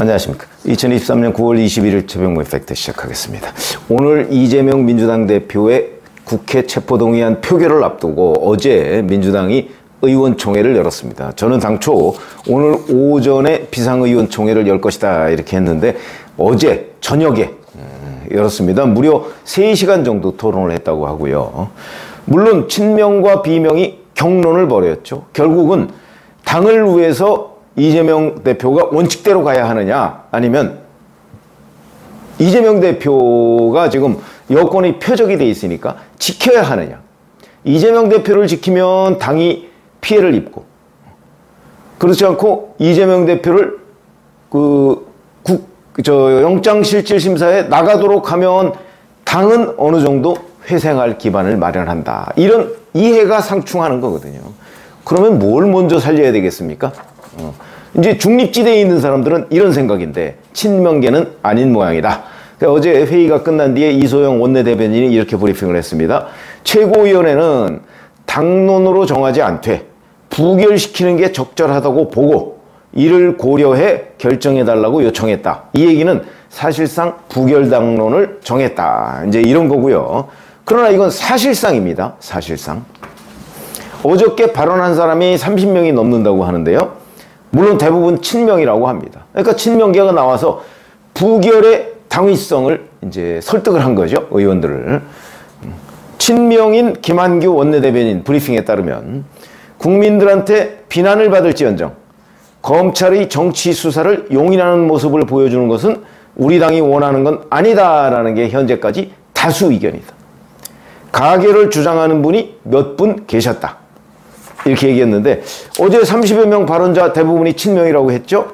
안녕하십니까. 2023년 9월 21일 최병무 팩트 시작하겠습니다. 오늘 이재명 민주당 대표의 국회 체포동의안 표결을 앞두고 어제 민주당이 의원총회를 열었습니다. 저는 당초 오늘 오전에 비상의원총회를 열 것이다 이렇게 했는데 어제 저녁에 음, 열었습니다. 무려 3시간 정도 토론을 했다고 하고요. 물론 친명과 비명이 경론을 벌였죠. 결국은 당을 위해서 이재명 대표가 원칙대로 가야 하느냐 아니면 이재명 대표가 지금 여권이 표적이 돼 있으니까 지켜야 하느냐 이재명 대표를 지키면 당이 피해를 입고 그렇지 않고 이재명 대표를 그 국, 저 영장실질심사에 나가도록 하면 당은 어느 정도 회생할 기반을 마련한다. 이런 이해가 상충하는 거거든요. 그러면 뭘 먼저 살려야 되겠습니까? 어. 이제 중립지대에 있는 사람들은 이런 생각인데 친명계는 아닌 모양이다. 그러니까 어제 회의가 끝난 뒤에 이소영 원내대변인이 이렇게 브리핑을 했습니다. 최고위원회는 당론으로 정하지 않되 부결시키는 게 적절하다고 보고 이를 고려해 결정해달라고 요청했다. 이 얘기는 사실상 부결당론을 정했다. 이제 이런 거고요. 그러나 이건 사실상입니다. 사실상. 어저께 발언한 사람이 30명이 넘는다고 하는데요. 물론 대부분 친명이라고 합니다. 그러니까 친명계가 나와서 부결의 당위성을 이제 설득을 한 거죠. 의원들을. 친명인 김한규 원내대변인 브리핑에 따르면 국민들한테 비난을 받을지언정 검찰의 정치 수사를 용인하는 모습을 보여주는 것은 우리 당이 원하는 건 아니다라는 게 현재까지 다수 의견이다. 가계를 주장하는 분이 몇 분 계셨다. 이렇게 얘기했는데 어제 30여 명 발언자 대부분이 친명이라고 했죠.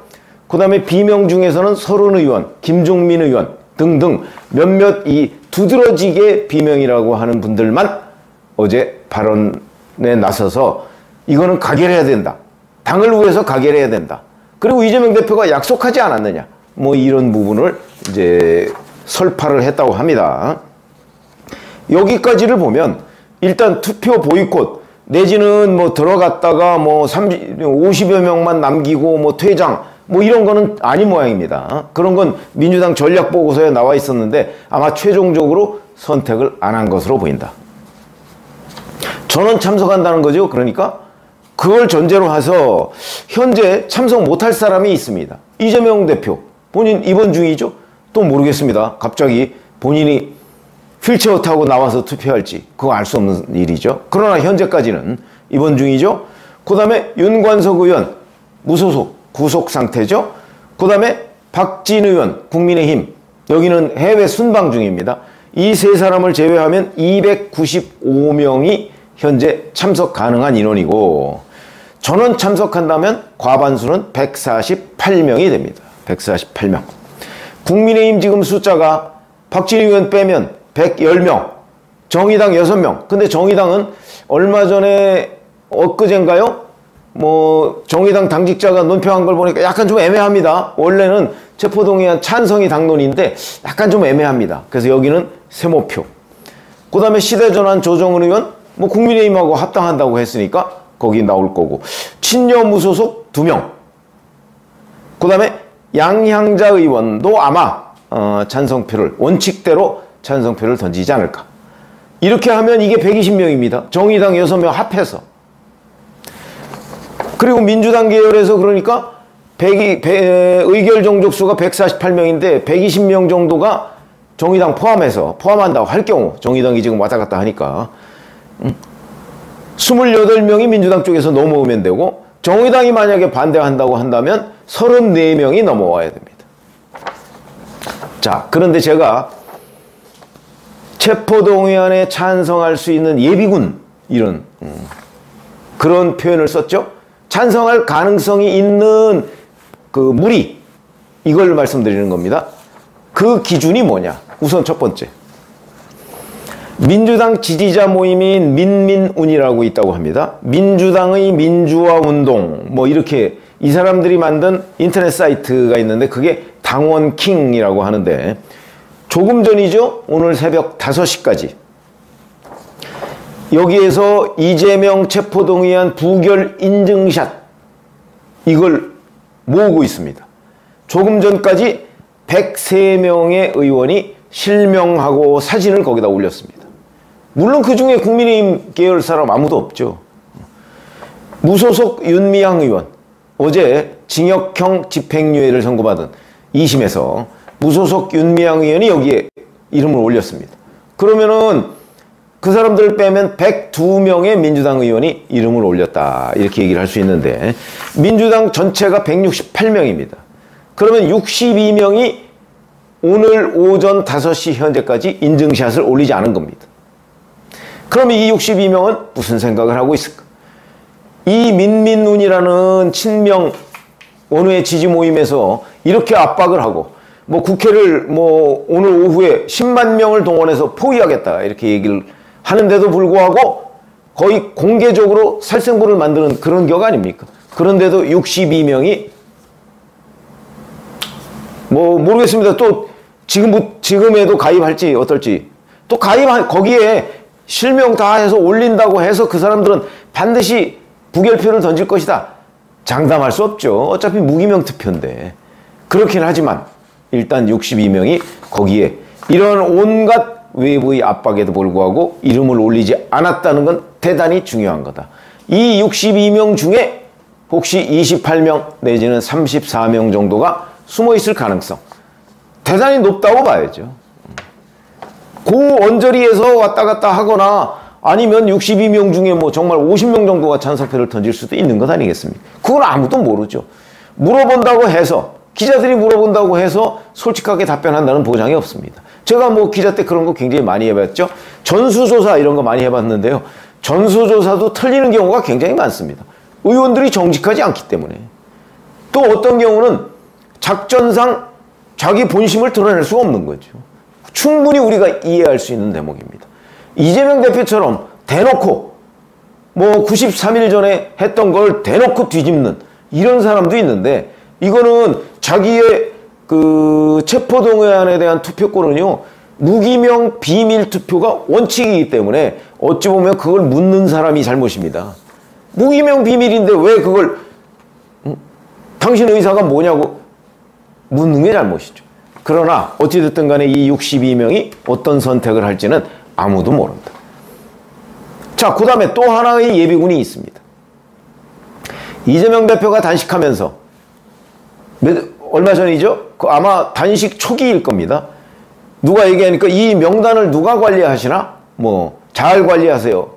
그 다음에 비명 중에서는 서른 의원, 김종민 의원 등등 몇몇 이 두드러지게 비명이라고 하는 분들만 어제 발언에 나서서 이거는 가결해야 된다. 당을 위해서 가결해야 된다. 그리고 이재명 대표가 약속하지 않았느냐. 뭐 이런 부분을 이제 설파를 했다고 합니다. 여기까지를 보면 일단 투표 보이콧 내지는 뭐 들어갔다가 뭐 30, 50여 명만 남기고 뭐 퇴장 뭐 이런 거는 아닌 모양입니다. 그런 건 민주당 전략 보고서에 나와 있었는데 아마 최종적으로 선택을 안 한 것으로 보인다. 저는 참석한다는 거죠. 그러니까 그걸 전제로 해서 현재 참석 못할 사람이 있습니다. 이재명 대표 본인 입원 중이죠. 또 모르겠습니다. 갑자기 본인이 휠체어 타고 나와서 투표할지 그거 알 수 없는 일이죠. 그러나 현재까지는 입원 중이죠. 그 다음에 윤관석 의원 무소속 구속 상태죠. 그 다음에 박진 의원 국민의힘 여기는 해외 순방 중입니다. 이 세 사람을 제외하면 295명이 현재 참석 가능한 인원이고 전원 참석한다면 과반수는 148명이 됩니다. 148명. 국민의힘 지금 숫자가 박진 의원 빼면 110명, 정의당 6명. 근데 정의당은 얼마 전에 엊그젠가요? 뭐 정의당 당직자가 논평한 걸 보니까 약간 좀 애매합니다. 원래는 체포동의안 찬성이 당론인데 약간 좀 애매합니다. 그래서 여기는 세모표. 그 다음에 시대전환 조정은 의원 뭐 국민의힘하고 합당한다고 했으니까 거기 나올 거고 친여 무소속 2명. 그 다음에 양향자 의원도 아마 어, 찬성표를 원칙대로 찬성표를 던지지 않을까. 이렇게 하면 이게 120명입니다. 정의당 6명 합해서. 그리고 민주당 계열에서 그러니까 100, 100, 의결 정족수가 148명인데 120명 정도가 정의당 포함해서 포함한다고 할 경우 정의당이 지금 왔다 갔다 하니까 28명이 민주당 쪽에서 넘어오면 되고 정의당이 만약에 반대한다고 한다면 34명이 넘어와야 됩니다. 자 그런데 제가 체포동의안에 찬성할 수 있는 예비군 이런 음, 그런 표현을 썼죠. 찬성할 가능성이 있는 그 무리 이걸 말씀드리는 겁니다. 그 기준이 뭐냐? 우선 첫 번째. 민주당 지지자 모임인 민민운이라고 있다고 합니다. 민주당의 민주화 운동 뭐 이렇게 이 사람들이 만든 인터넷 사이트가 있는데 그게 당원킹이라고 하는데 조금 전이죠. 오늘 새벽 5시까지. 여기에서 이재명 체포동의안 부결 인증샷 이걸 모으고 있습니다. 조금 전까지 103명의 의원이 실명하고 사진을 거기다 올렸습니다. 물론 그 중에 국민의힘 계열 사람 아무도 없죠. 무소속 윤미향 의원 어제 징역형 집행유예를 선고받은 2심에서 무소속 윤미향 의원이 여기에 이름을 올렸습니다. 그러면은 그 사람들 빼면 102명의 민주당 의원이 이름을 올렸다. 이렇게 얘기를 할 수 있는데 민주당 전체가 168명입니다. 그러면 62명이 오늘 오전 5시 현재까지 인증샷을 올리지 않은 겁니다. 그러면 이 62명은 무슨 생각을 하고 있을까? 이 민민운이라는 친명 원우의 지지 모임에서 이렇게 압박을 하고 뭐 국회를 뭐 오늘 오후에 10만 명을 동원해서 포위하겠다 이렇게 얘기를 하는데도 불구하고 거의 공개적으로 살생부를 만드는 그런 격 아닙니까? 그런데도 62명이 뭐 모르겠습니다. 또 지금 지금에도 가입할지 어떨지 또 가입 거기에 실명 다 해서 올린다고 해서 그 사람들은 반드시 부결표를 던질 것이다. 장담할 수 없죠. 어차피 무기명 투표인데. 그렇긴 하지만 일단 62명이 거기에 이런 온갖 외부의 압박에도 불구하고 이름을 올리지 않았다는 건 대단히 중요한 거다. 이 62명 중에 혹시 28명 내지는 34명 정도가 숨어 있을 가능성 대단히 높다고 봐야죠. 그 언저리에서 왔다 갔다 하거나 아니면 62명 중에 뭐 정말 50명 정도가 찬성표를 던질 수도 있는 것 아니겠습니까? 그건 아무도 모르죠. 물어본다고 해서 기자들이 물어본다고 해서 솔직하게 답변한다는 보장이 없습니다. 제가 뭐 기자 때 그런 거 굉장히 많이 해봤죠. 전수조사 이런 거 많이 해봤는데요. 전수조사도 틀리는 경우가 굉장히 많습니다. 의원들이 정직하지 않기 때문에. 또 어떤 경우는 작전상 자기 본심을 드러낼 수가 없는 거죠. 충분히 우리가 이해할 수 있는 대목입니다. 이재명 대표처럼 대놓고 뭐 93일 전에 했던 걸 대놓고 뒤집는 이런 사람도 있는데 이거는 자기의 그 체포동의안에 대한 투표권은요 무기명 비밀 투표가 원칙이기 때문에 어찌 보면 그걸 묻는 사람이 잘못입니다. 무기명 비밀인데 왜 그걸 음? 당신 의사가 뭐냐고 묻는 게 잘못이죠. 그러나 어찌됐든 간에 이 62명이 어떤 선택을 할지는 아무도 모른다. 자, 그 다음에 또 하나의 예비군이 있습니다. 이재명 대표가 단식하면서 몇, 얼마 전이죠? 그 아마 단식 초기일 겁니다. 누가 얘기하니까 이 명단을 누가 관리하시나? 뭐, 잘 관리하세요.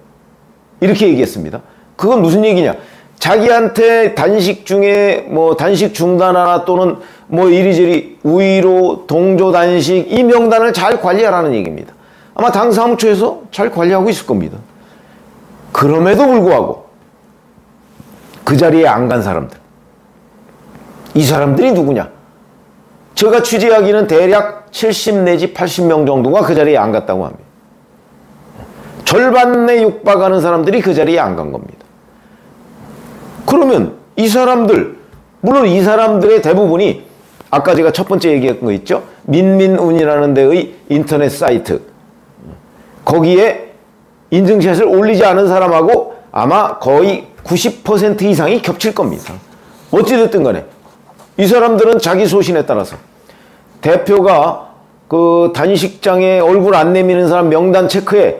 이렇게 얘기했습니다. 그건 무슨 얘기냐? 자기한테 단식 중에 뭐 단식 중단하나 또는 뭐 이리저리 우위로 동조 단식 이 명단을 잘 관리하라는 얘기입니다. 아마 당 사무처에서 잘 관리하고 있을 겁니다. 그럼에도 불구하고 그 자리에 안 간 사람들. 이 사람들이 누구냐? 제가 취재하기는 대략 70 내지 80명 정도가 그 자리에 안 갔다고 합니다. 절반에 육박하는 사람들이 그 자리에 안 간 겁니다. 그러면 이 사람들, 물론 이 사람들의 대부분이 아까 제가 첫 번째 얘기했던 거 있죠? 민민운이라는 데의 인터넷 사이트. 거기에 인증샷을 올리지 않은 사람하고 아마 거의 90% 이상이 겹칠 겁니다. 어찌됐든 간에 이 사람들은 자기 소신에 따라서. 대표가 그 단식장에 얼굴 안 내미는 사람 명단 체크해.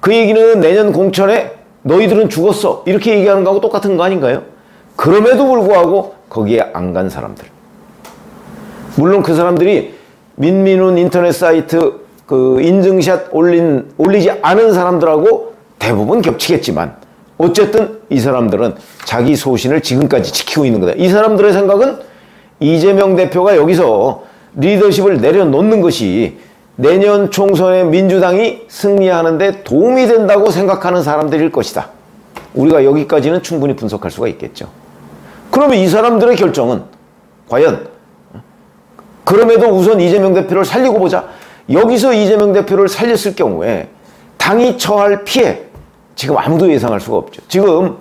그 얘기는 내년 공천에 너희들은 죽었어. 이렇게 얘기하는 거하고 똑같은 거 아닌가요? 그럼에도 불구하고 거기에 안 간 사람들. 물론 그 사람들이 민민운 인터넷 사이트 그 인증샷 올린, 올리지 않은 사람들하고 대부분 겹치겠지만 어쨌든 이 사람들은 자기 소신을 지금까지 지키고 있는 거다. 이 사람들의 생각은 이재명 대표가 여기서 리더십을 내려놓는 것이 내년 총선에 민주당이 승리하는데 도움이 된다고 생각하는 사람들일 것이다. 우리가 여기까지는 충분히 분석할 수가 있겠죠. 그러면 이 사람들의 결정은 과연 그럼에도 우선 이재명 대표를 살리고 보자. 여기서 이재명 대표를 살렸을 경우에 당이 처할 피해 지금 아무도 예상할 수가 없죠. 지금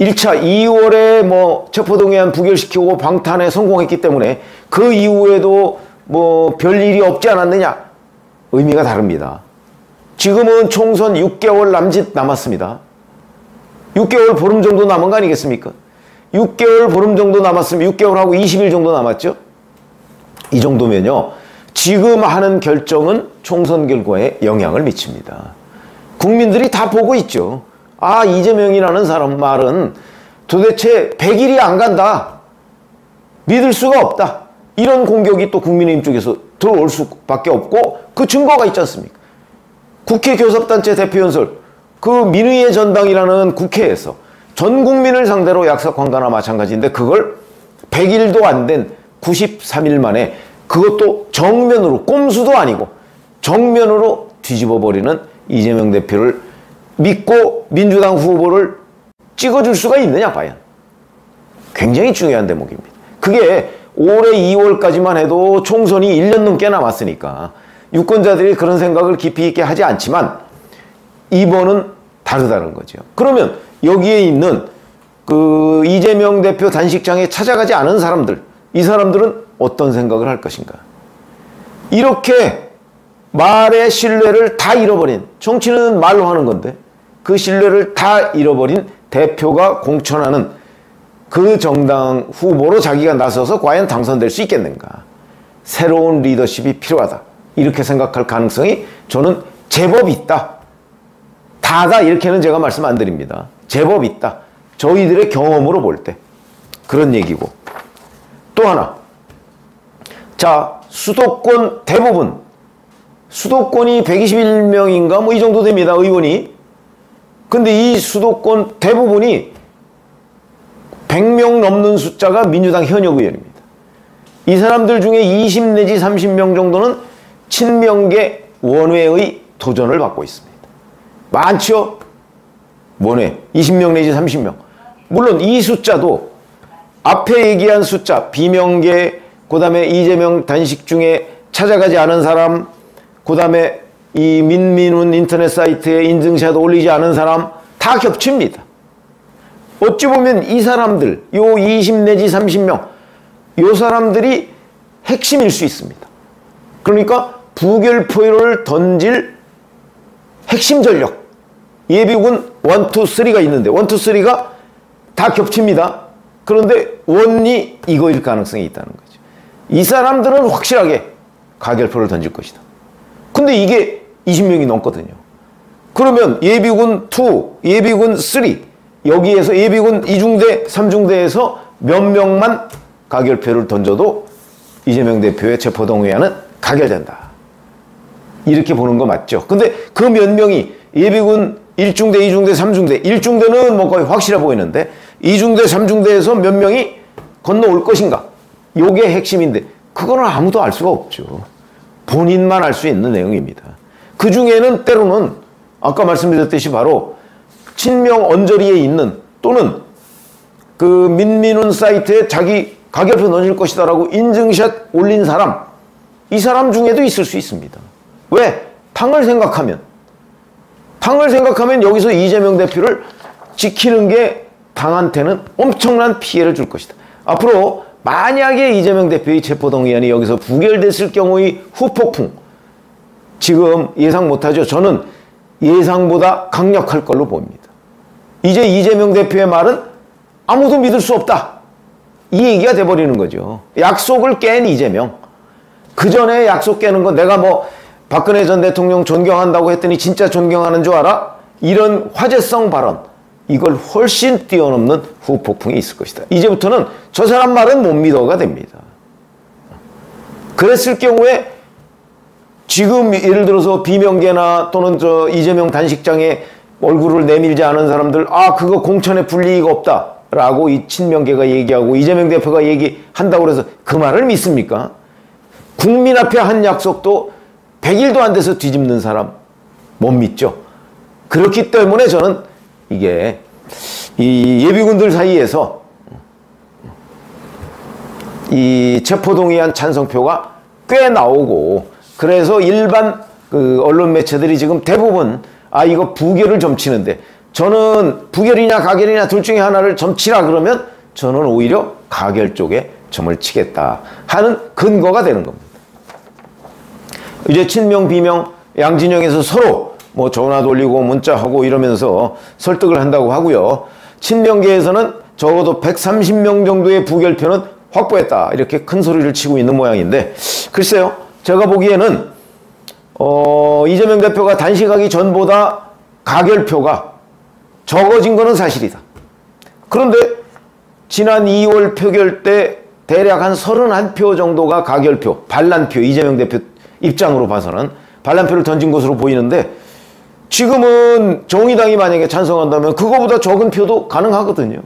1차 2월에 뭐 체포동의안 부결시키고 방탄에 성공했기 때문에 그 이후에도 뭐 별일이 없지 않았느냐 의미가 다릅니다. 지금은 총선 6개월 남짓 남았습니다. 6개월 보름 정도 남은 거 아니겠습니까? 6개월 보름 정도 남았으면 6개월하고 20일 정도 남았죠? 이 정도면요. 지금 하는 결정은 총선 결과에 영향을 미칩니다. 국민들이 다 보고 있죠. 아, 이재명이라는 사람 말은 도대체 100일이 안 간다. 믿을 수가 없다. 이런 공격이 또 국민의힘 쪽에서 들어올 수밖에 없고 그 증거가 있지 않습니까? 국회 교섭단체 대표연설 그 민의의 전당이라는 국회에서 전 국민을 상대로 약속한 거나 마찬가지인데 그걸 100일도 안 된 93일 만에 그것도 정면으로 꼼수도 아니고 정면으로 뒤집어버리는 이재명 대표를 믿고 민주당 후보를 찍어줄 수가 있느냐 과연 굉장히 중요한 대목입니다. 그게 올해 2월까지만 해도 총선이 1년 넘게 남았으니까 유권자들이 그런 생각을 깊이 있게 하지 않지만 이번은 다르다는 거죠. 그러면 여기에 있는 그 이재명 대표 단식장에 찾아가지 않은 사람들, 이 사람들은 어떤 생각을 할 것인가? 이렇게 말의 신뢰를 다 잃어버린, 정치는 말로 하는 건데, 그 신뢰를 다 잃어버린 대표가 공천하는 그 정당 후보로 자기가 나서서 과연 당선될 수 있겠는가? 새로운 리더십이 필요하다. 이렇게 생각할 가능성이 저는 제법 있다. 다다 이렇게는 제가 말씀 안 드립니다. 제법 있다. 저희들의 경험으로 볼 때. 그런 얘기고. 또 하나. 자, 수도권 대부분. 수도권이 121명인가 뭐 이 정도 됩니다. 의원이. 근데 이 수도권 대부분이 100명 넘는 숫자가 민주당 현역 의원입니다. 이 사람들 중에 20 내지 30명 정도는 친명계 원외의 도전을 받고 있습니다. 많죠? 원외 20명 내지 30명. 물론 이 숫자도 앞에 얘기한 숫자 비명계 그 다음에 이재명 단식 중에 찾아가지 않은 사람 그 다음에 이 민민훈 인터넷 사이트에 인증샷 올리지 않은 사람 다 겹칩니다. 어찌 보면 이 사람들, 요 20 내지 30명, 요 사람들이 핵심일 수 있습니다. 그러니까 부결포를 던질 핵심 전력, 예비군 1, 2, 3가 있는데 1, 2, 3가 다 겹칩니다. 그런데 원이 이거일 가능성이 있다는 거죠. 이 사람들은 확실하게 가결표를 던질 것이다. 근데 이게 20명이 넘거든요. 그러면 예비군 2, 예비군 3, 여기에서 예비군 2중대, 3중대에서 몇 명만 가결표를 던져도 이재명 대표의 체포동의안은 가결된다. 이렇게 보는 거 맞죠? 근데 그 몇 명이 예비군 1중대, 2중대, 3중대, 1중대는 뭐 거의 확실해 보이는데 2중대, 3중대에서 몇 명이 건너올 것인가? 요게 핵심인데 그거는 아무도 알 수가 없죠. 본인만 알 수 있는 내용입니다. 그 중에는 때로는 아까 말씀드렸듯이 바로 친명 언저리에 있는 또는 그 민민훈 사이트에 자기 가격표 넣어줄 것이다라고 인증샷 올린 사람 이 사람 중에도 있을 수 있습니다. 왜? 당을 생각하면 당을 생각하면 여기서 이재명 대표를 지키는 게 당한테는 엄청난 피해를 줄 것이다. 앞으로 만약에 이재명 대표의 체포동의안이 여기서 부결됐을 경우의 후폭풍 지금 예상 못하죠. 저는 예상보다 강력할 걸로 봅니다. 이제 이재명 대표의 말은 아무도 믿을 수 없다. 이 얘기가 돼버리는 거죠. 약속을 깬 이재명. 그 전에 약속 깨는 건 내가 뭐 박근혜 전 대통령 존경한다고 했더니 진짜 존경하는 줄 알아? 이런 화제성 발언. 이걸 훨씬 뛰어넘는 후폭풍이 있을 것이다. 이제부터는 저 사람 말은 못 믿어가 됩니다. 그랬을 경우에 지금 예를 들어서 비명계나 또는 저 이재명 단식장에 얼굴을 내밀지 않은 사람들 아 그거 공천에 불리가 없다 라고 이 친명계가 얘기하고 이재명 대표가 얘기한다고 그래서 그 말을 믿습니까? 국민 앞에 한 약속도 100일도 안 돼서 뒤집는 사람 못 믿죠. 그렇기 때문에 저는 이게 이 예비군들 사이에서 이 체포동의안 찬성표가 꽤 나오고 그래서 일반 그 언론 매체들이 지금 대부분 아 이거 부결을 점치는데 저는 부결이냐 가결이냐 둘 중에 하나를 점치라 그러면 저는 오히려 가결 쪽에 점을 치겠다 하는 근거가 되는 겁니다. 이제 친명 비명 양진영에서 서로 뭐 전화 돌리고 문자하고 이러면서 설득을 한다고 하고요. 친명계에서는 적어도 130명 정도의 부결표는 확보했다. 이렇게 큰 소리를 치고 있는 모양인데 글쎄요. 제가 보기에는 어, 이재명 대표가 단식하기 전보다 가결표가 적어진 거는 사실이다. 그런데 지난 2월 표결 때 대략 한 31표 정도가 가결표, 반란표, 이재명 대표 입장으로 봐서는 반란표를 던진 것으로 보이는데 지금은 정의당이 만약에 찬성한다면 그거보다 적은 표도 가능하거든요.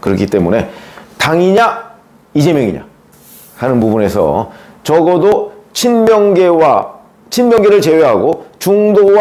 그렇기 때문에 당이냐 이재명이냐 하는 부분에서 적어도 친명계와 친명계를 제외하고 중도와